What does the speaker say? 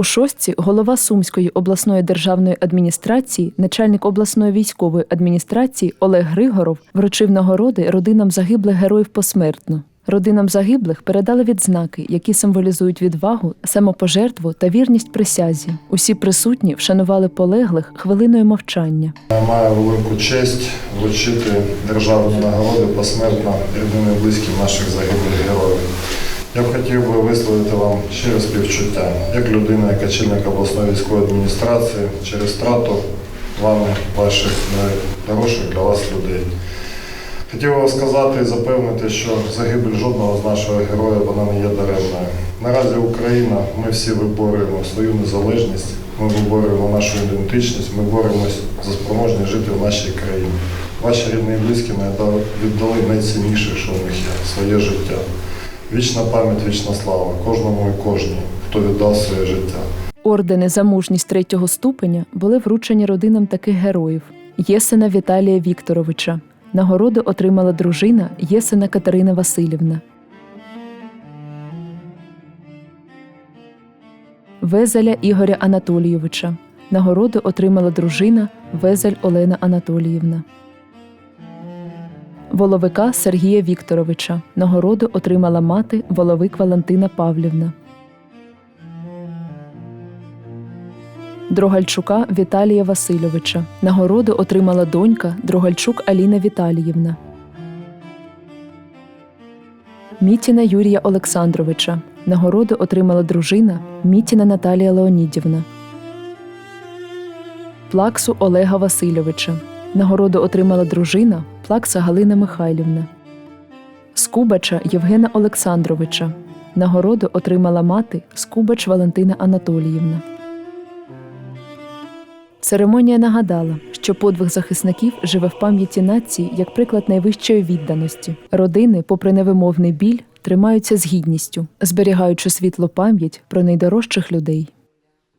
У шостці голова Сумської обласної державної адміністрації, начальник обласної військової адміністрації Олег Григоров вручив нагороди родинам загиблих героїв посмертно. Родинам загиблих передали відзнаки, які символізують відвагу, самопожертву та вірність присязі. Усі присутні вшанували полеглих хвилиною мовчання. Я маю велику честь вручити державні нагороди посмертно рідним і близьким наших загиблих героїв. Я б хотів би висловити вам щире співчуття, як людина, як очільник обласної військової адміністрації, через втрату вами ваших найдорожчих для вас людей. Хотів вам сказати і запевнити, що загибель жодного з нашого героя вона не є даремною. Наразі Україна, ми всі виборюємо свою незалежність, ми виборюємо нашу ідентичність, ми боремось за спроможність жити в нашій країні. Ваші рідні і близькі віддали найцінніше, що в них є своє життя. Вічна пам'ять, вічна слава кожному і кожній, хто віддав своє життя. Ордени за мужність третього ступеня були вручені родинам таких героїв: Єсена Віталія Вікторовича. Нагороду отримала дружина Єсена Катерина Васильівна. Везеля Ігоря Анатолійовича. Нагороду отримала дружина Везель Олена Анатоліївна. Воловика Сергія Вікторовича. Нагороду отримала мати Воловик Валентина Павлівна. Дрогальчука Віталія Васильовича. Нагороду отримала донька Дрогальчук Аліна Віталіївна. Мітіна Юрія Олександровича. Нагороду отримала дружина Мітіна Наталія Леонідівна. Плаксу Олега Васильовича. Нагороду отримала дружина Плакса Галина Михайлівна. Скубача Євгена Олександровича. Нагороду отримала мати Скубач Валентина Анатоліївна. Церемонія нагадала, що подвиг захисників живе в пам'яті нації як приклад найвищої відданості. Родини, попри невимовний біль, тримаються з гідністю, зберігаючи світлу пам'ять про найдорожчих людей.